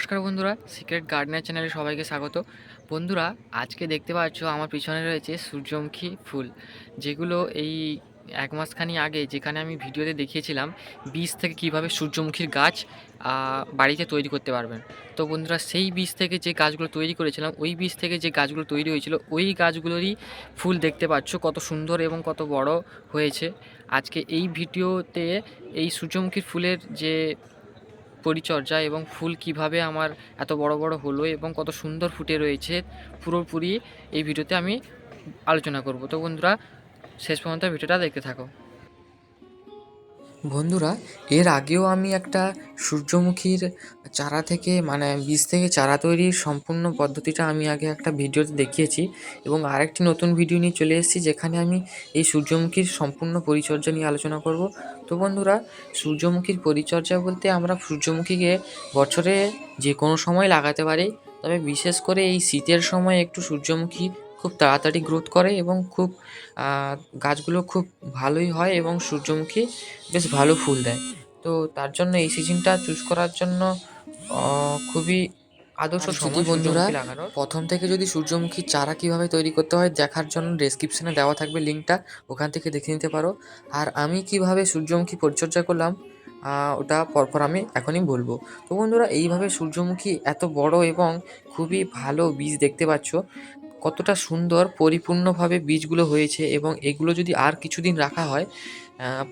নমস্কার বন্ধুরা, secret gardener চ্যানেলে সবাইকে স্বাগত। বন্ধুরা, আজকে দেখতে পাচ্ছ আমার পিছনে রয়েছে সূর্যমুখী ফুল, যেগুলো এই এক মাসখানি আগে যেখানে আমি ভিডিওতে দেখিয়েছিলাম বীজ থেকে কীভাবে সূর্যমুখীর গাছ বাড়িতে তৈরি করতে পারবেন। তো বন্ধুরা, সেই বীজ থেকে যে গাছগুলো তৈরি করেছিলাম, ওই বীজ থেকে যে গাছগুলো তৈরি হয়েছিল, ওই গাছগুলোরই ফুল দেখতে পাচ্ছ কত সুন্দর এবং কত বড় হয়েছে। আজকে এই ভিডিওতে এই সূর্যমুখী ফুলের যে পরিচর্যা এবং ফুল কীভাবে আমার এত বড় বড় হলো এবং কত সুন্দর ফুটে রয়েছে, পুরোপুরি এই ভিডিওতে আমি আলোচনা করব। তো বন্ধুরা, শেষ পর্যন্ত ভিডিওটা দেখতে থাকো। বন্ধুরা, এর আগেও আমি একটা সূর্যমুখীর চারা থেকে মানে বীজ থেকে চারা তৈরির সম্পূর্ণ পদ্ধতিটা আমি আগে একটা ভিডিওতে দেখিয়েছি এবং আরেকটি নতুন ভিডিও নিয়ে চলে এসেছি যেখানে আমি এই সূর্যমুখীর সম্পূর্ণ পরিচর্যা নিয়ে আলোচনা করব। তো বন্ধুরা, সূর্যমুখীর পরিচর্যা বলতে আমরা সূর্যমুখীকে বছরে যে কোনো সময় লাগাতে পারি, তবে বিশেষ করে এই শীতের সময় একটু সূর্যমুখী খুব তাড়াতাড়ি গ্রোথ করে এবং খুব গাছগুলো খুব ভালোই হয় এবং সূর্যমুখী বেশ ভালো ফুল দেয়। তো তার জন্য এই সিজনটা চুজ করার জন্য খুবই আদর্শ সময় বন্ধুরা প্রথম থেকে যদি সূর্যমুখী চারা কীভাবে তৈরি করতে হয় দেখার জন্য ডেসক্রিপশনে দেওয়া থাকবে লিঙ্কটা ওখান থেকে দেখে নিতে পারো। আর আমি কীভাবে সূর্যমুখী পরিচর্যা করলাম ওটা পরপর আমি এখনই বলব। তো বন্ধুরা এইভাবে সূর্যমুখী এত বড় এবং খুবই ভালো বীজ দেখতে পাচ্ছ। কতটা সুন্দর পরিপূর্ণভাবে বীজগুলো হয়েছে এবং এগুলো যদি আর কিছুদিন রাখা হয়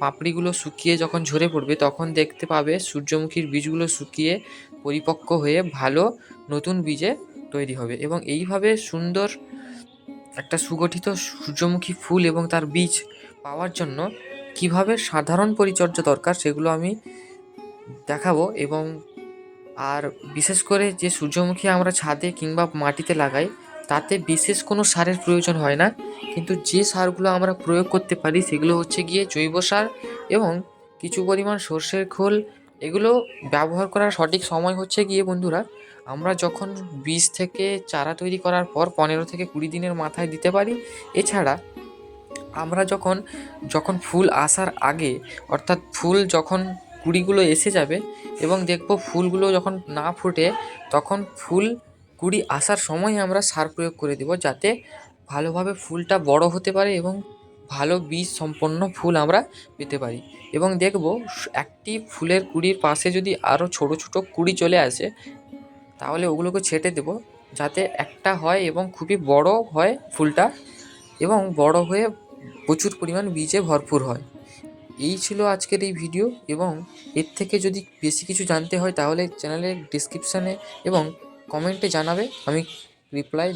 পাপড়িগুলো শুকিয়ে যখন ঝরে পড়বে তখন দেখতে পাবে সূর্যমুখীর বীজগুলো শুকিয়ে পরিপক্ক হয়ে ভালো নতুন বীজে তৈরি হবে এবং এইভাবে সুন্দর একটা সুগঠিত সূর্যমুখী ফুল এবং তার বীজ পাওয়ার জন্য কীভাবে সাধারণ পরিচর্যা দরকার সেগুলো আমি দেখাবো এবং আর বিশেষ করে যে সূর্যমুখী আমরা ছাদে কিংবা মাটিতে লাগাই তাতে বিশেষ কোনো সারের প্রয়োজন হয় না। কিন্তু যে সারগুলো আমরা প্রয়োগ করতে পারি সেগুলো হচ্ছে গিয়ে জৈব সার এবং কিছু পরিমাণ সর্ষের খোল। এগুলো ব্যবহার করার সঠিক সময় হচ্ছে গিয়ে বন্ধুরা, আমরা যখন বীজ থেকে চারা তৈরি করার পর পনেরো থেকে কুড়ি দিনের মাথায় দিতে পারি। এছাড়া আমরা যখন যখন ফুল আসার আগে, অর্থাৎ ফুল যখন কুড়িগুলো এসে যাবে এবং দেখব ফুলগুলো যখন না ফুটে, তখন ফুল কুড়ি আসার সময় আমরা সার প্রয়োগ করে দেব যাতে ভালোভাবে ফুলটা বড় হতে পারে এবং ভালো বীজ সম্পন্ন ফুল আমরা পেতে পারি। এবং দেখব একটি ফুলের কুড়ির পাশে যদি আরও ছোট ছোট কুড়ি চলে আসে, তাহলে ওগুলোকে ছেটে দেব যাতে একটা হয় এবং খুবই বড় হয় ফুলটা এবং বড় হয়ে প্রচুর পরিমাণ বীজে ভরপুর হয়। এই ছিল আজকের এই ভিডিও এবং এর থেকে যদি বেশি কিছু জানতে হয় তাহলে চ্যানেলের ডিসক্রিপশানে এবং কমেন্টে জানাবে আমি রিপ্লাই